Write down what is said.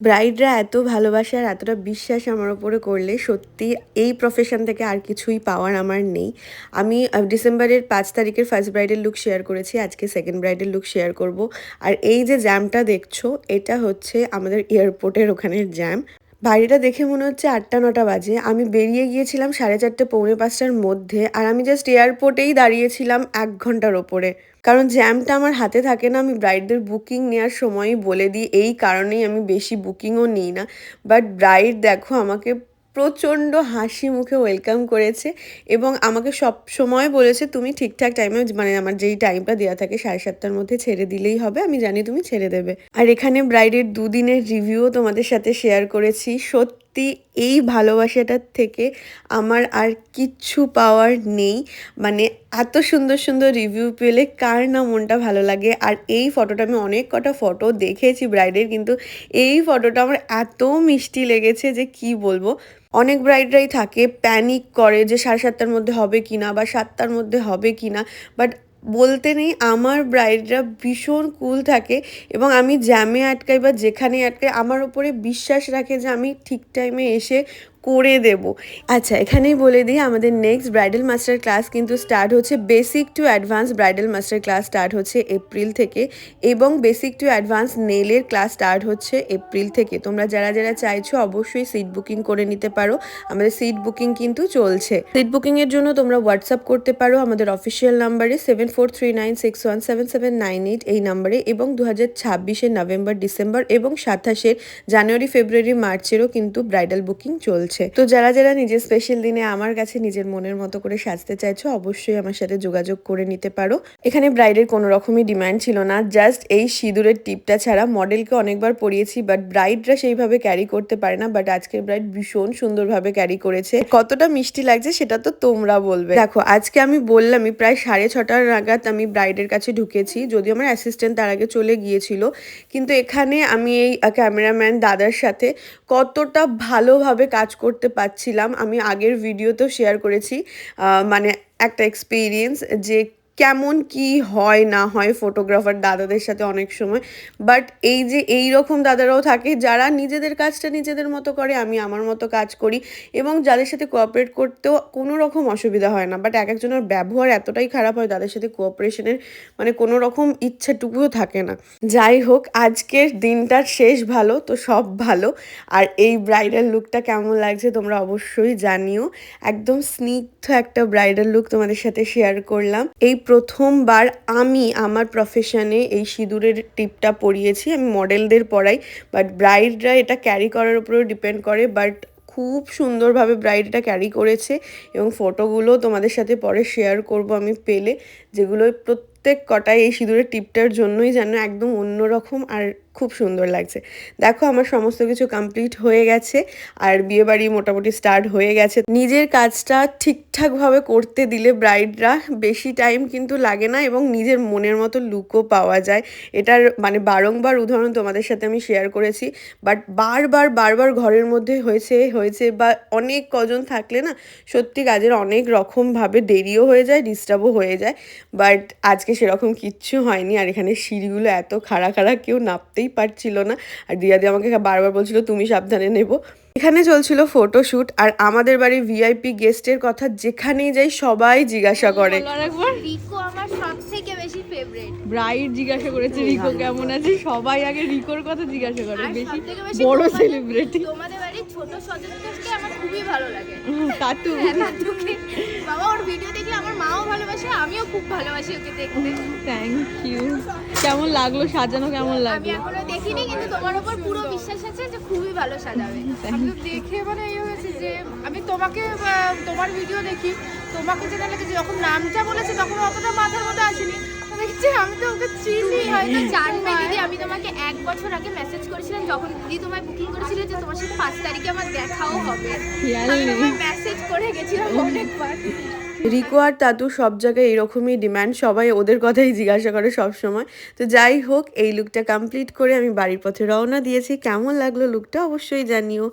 ব্রাইডরা এত ভালোবাসে আর এতটা বিশ্বাস আমার ওপরে করলে সত্যি এই প্রফেশন থেকে আর কিছুই পাওয়ার আমার নেই। আমি ডিসেম্বরের পাঁচ তারিখের ফার্স্ট ব্রাইডের লুক শেয়ার করেছি, আজকে সেকেন্ড ব্রাইডের লুক শেয়ার করব। আর এই যে জ্যামটা দেখছ, এটা হচ্ছে আমাদের এয়ারপোর্টের ওখানের জ্যাম বাড়িটা দেখে মনে হচ্ছে আটটা, নটা বাজে। আমি বেরিয়ে গিয়েছিলাম সাড়ে চারটে, পৌনে পাঁচটার মধ্যে আর আমি জাস্ট এয়ারপোর্টেই দাঁড়িয়েছিলাম এক ঘণ্টার ওপরে। কারণ জ্যামটা আমার হাতে থাকে না, আমি ব্রাইডদের বুকিং নেওয়ার সময়ই বলে দিই। এই কারণেই আমি বেশি বুকিংও নিই না। বাট ব্রাইড দেখো, আমাকে প্রচণ্ড হাসি মুখে ওয়েলকাম করেছে এবং আমাকে সব সময় বলেছে, তুমি ঠিকঠাক টাইমে মানে আমার যেই টাইমটা দেওয়া থাকে সাড়ে সাতটার মধ্যে ছেড়ে দিলেই হবে, আমি জানি তুমি ছেড়ে দেবে। আর এখানে ব্রাইডের দুদিনের রিভিউও তোমাদের সাথে শেয়ার করেছি। সত্যি এই ভালোবাসাটার থেকে আমার আর কিচ্ছু পাওয়ার নেই। মানে এত সুন্দর সুন্দর রিভিউ পেলে কার না মনটা ভালো লাগে? আর এই ফটোটা আমি অনেক কটা ফটো দেখেছি ব্রাইডের কিন্তু এই ফটোটা আমার এত মিষ্টি লেগেছে যে কি বলব? অনেক ব্রাইডরাই থাকে প্যানিক করে যে সাড়ে সাতটার মধ্যে হবে কিনা বা সাতটার মধ্যে হবে কিনা বাট বলতে নেই, আমার ব্রাইডরা ভীষণ কুল থাকে এবং আমি জ্যামে আটকাই বা যেখানে আটকাই, আমার ওপরে বিশ্বাস রাখে যে আমি ঠিক টাইমে এসে করে দেব। আচ্ছা এখানেই বলে দিই, আমাদের নেক্সট ব্রাইডাল মাস্টার ক্লাস কিন্তু স্টার্ট হচ্ছে basic to advance bridal master class start হচ্ছে এপ্রিল থেকে এবং বেসিক টু অ্যাডভান্স নেলের ক্লাস স্টার্ট হচ্ছে এপ্রিল থেকে। তোমরা যারা যারা চাইছো অবশ্যই সিট বুকিং করে নিতে পারো। আমাদের সিট বুকিং কিন্তু চলছে। সিট বুকিংয়ের জন্য তোমরা হোয়াটসঅ্যাপ করতে পারো। আমাদের অফিসিয়াল নাম্বারে seven four three nine six one seven seven nine eight এই নাম্বারে এবং দু হাজার ছাব্বিশের নভেম্বর ডিসেম্বর এবং সাতাশের জানুয়ারি ফেব্রুয়ারি মার্চেরও কিন্তু ব্রাইডাল বুকিং চলছে। তো যারা যারা নিজের স্পেশাল দিনে আমার কাছে নিজের মনের মতো করে সাজতে চাইছো, অবশ্যই আমার সাথে যোগাযোগ করে নিতে পারো। এখানে ব্রাইডের কোনো রকমই ডিমান্ড ছিল না। জাস্ট এই সিঁদুরের টিপটা ছাড়া মডেলকে অনেকবার পরিয়েছি বাট ব্রাইডরা সেইভাবে ক্যারি করতে পারে না বাট আজকের ব্রাইড ভীষণ সুন্দরভাবে ক্যারি করেছে। কতটা মিষ্টি লাগছে সেটা তো তোমরা বলবে। দেখো, আজকে আমি বললামই, প্রায় সাড়ে ছটার নাগাদ আমি ব্রাইডের কাছে ঢুকেছি, যদিও আমার অ্যাসিস্ট্যান্ট তার আগে চলে গিয়েছিল। কিন্তু এখানে আমি এই ক্যামেরাম্যান দাদার সাথে কতটা ভালোভাবে কাজ করতে পারছিলাম। আমি আগের ভিডিওতেও শেয়ার করেছি। মানে একটা এক্সপিরিয়েন্স যে কেমন কি হয়, না হয় ফটোগ্রাফার দাদাদের সাথে অনেক সময়। বাট এই যে এই রকম দাদারাও থাকে, যারা নিজেদের কাজটা নিজেদের মতো করে, আমি আমার মতো কাজ করি এবং যাদের সাথে কোঅপারেট করতেও কোনো রকম অসুবিধা হয় না। বাট এক একজনের ব্যবহার এতটাই খারাপ হয় তাদের সাথে কোঅপারেশনের মানে কোনো রকম ইচ্ছাটুকুও থাকে না। যাই হোক, আজকের দিনটার শেষ ভালো, তো সব ভালো। আর এই ব্রাইডাল লুকটা কেমন লাগছে তোমরা অবশ্যই জানিও। একদম স্নিগ্ধ একটা ব্রাইডাল লুক তোমাদের সাথে শেয়ার করলাম। এই প্রথমবার আমি আমার প্রফেশনে এই সিঁদুরের টিপটা পরিয়েছি। আমি মডেলদের পরাই বাট ব্রাইডরা এটা ক্যারি করার উপরেও ডিপেন্ড করে বাট খুব সুন্দরভাবে ব্রাইডটা ক্যারি করেছে এবং ফটোগুলো তোমাদের সাথে পরে শেয়ার করব আমি পেলে, যেগুলো প্রত্যেক কটায় এই সিঁদুরের টিপটার জন্যই যেন একদম অন্যরকম আর খুব সুন্দর লাগছে। দেখো আমার সমস্ত কিছু কমপ্লিট হয়ে গেছে, আর বিয়েবাড়ি মোটামুটি স্টার্ট হয়ে গেছে। নিজের কাজটা ঠিকঠাকভাবে করতে দিলে ব্রাইডরা বেশি টাইম কিন্তু লাগে না এবং নিজের মনের মতো লুকও পাওয়া যায়। এটার মানে বারংবার উদাহরণ তোমাদের সাথে আমি শেয়ার করেছি বাট বারবার বারবার ঘরের মধ্যে হয়েছে হয়েছে বা অনেক কজন থাকলে না, সত্যি কাজের অনেক রকমভাবে দেরিও হয়ে যায় ডিস্টার্বও হয়ে যায় বাট আজকে সেরকম কিচ্ছু হয়নি। আর এখানে সিঁড়িগুলো এত খাড়া খাড়া কেউ নাপতেই পারছিল না। আর দিয়াদি আমাকে বারবার বলছিল তুমি সাবধানে নেব। এখানে চলছিল ফটোশ্যুট আর আমাদের বাড়ির ভিআইপি গেস্টের কথা যেখানেই যাই সবাই জিজ্ঞাসা করে। রিকো আমার সব থেকে বেশি ফেভারিট ব্রাইড জিজ্ঞাসা করেছে রিকো কেমন আছে? সবাই আগে রিকোর কথা জিজ্ঞাসা করে বেশি বড় সেলিব্রিটি তোমাদের বাড়ির ছোট সচেতনকে আমার খুবই ভালো লাগে। তাতু। হ্যাঁ, বাবা ওর ভিডিও মাও ভালোবাসে আমিও খুব ভালোবাসি ওকে দেখতে। থ্যাংক ইউ কেমন লাগল সাজানো? কেমন আমি লাগল? এখনও দেখিনি কিন্তু তোমার উপর পুরো বিশ্বাস আছে যে খুবই ভালো সাজাবে। আমি তো দেখে মানে এই হয়েছে যে আমি তোমাকে তোমার ভিডিও দেখি তোমাকে যেটা লেগেছে যখন নামটা বলেছে তখন অতটা মাথার মধ্যে আসেনি। দেখছি আমি তো ওকে চিনি হয়তো জানবে দিদি। আমি তোমাকে এক বছর আগে মেসেজ করেছিলাম যখন দিদি তোমায় বুকিং করেছিল যে তোমার সাথে পাঁচ তারিখে আমার দেখাও হবে। আমি তোমায় মেসেজ করে গেছিলাম অনেকবার। রিকো আর তাতু সব জায়গায় এরকমই ডিম্যান্ড সবাই ওদের কথাই জিজ্ঞাসা করে সব সময় তো যাই হোক, এই লুকটা কমপ্লিট করে আমি বাড়ির পথে রওনা দিয়েছি। কেমন লাগল লুকটা অবশ্যই জানিও।